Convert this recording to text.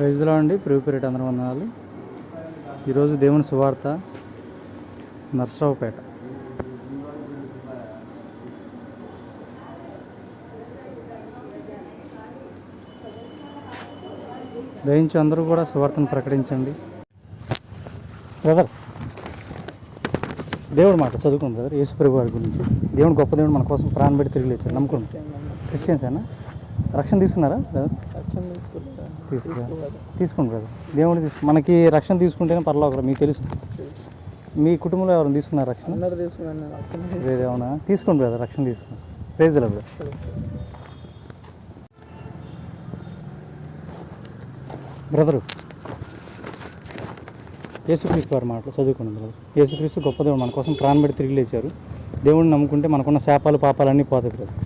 ప్రైజ్లో అండి. Preview period అందరం వందనాలు. ఈరోజు దేవుని సువార్త నర్సరావుపేట. దయించి అందరూ కూడా సువార్తను ప్రకటించండి. బ్రదర్ దేవుడు మాట చదువుకుంది బ్రదర్. యేసుప్రభు వారి గురించి. దేవుడు గొప్ప దేవుడు మన కోసం ప్రాణం పెట్టి తిరిగి లేచాడు. నమ్ముకోండి క్రిస్టియన్సేనా? రక్షణ తీసుకున్నారా? రక్షణ. తీసుకోవాలి తీసుకోండి బ్రదర్ దేవుడు తీసుకు మనకి రక్షణ తీసుకుంటేనే పర్లోకరం మీకు తెలుసు. మీ కుటుంబంలో ఎవరైనా తీసుకున్నారు రక్షణ? అందరు తీసుకున్నాను. నేను రక్షణ వేరే ఏమన్నా తీసుకోండి బ్రదర్ రక్షణ తీసుకోండి ప్రైజ్ దిలా బ్రదర్ బ్రదరు యేసుక్రీస్తు వారి మాటలు చదువుకోండి బ్రదర్ యేసుక్రీస్తు గొప్ప దేవుడు మన కోసం ప్రాణం పెట్టి తిరిగి లేచారు. దేవుడిని నమ్ముకుంటే మనకున్న శాపాలు పాపాలన్నీ పోతాయి బ్రదర్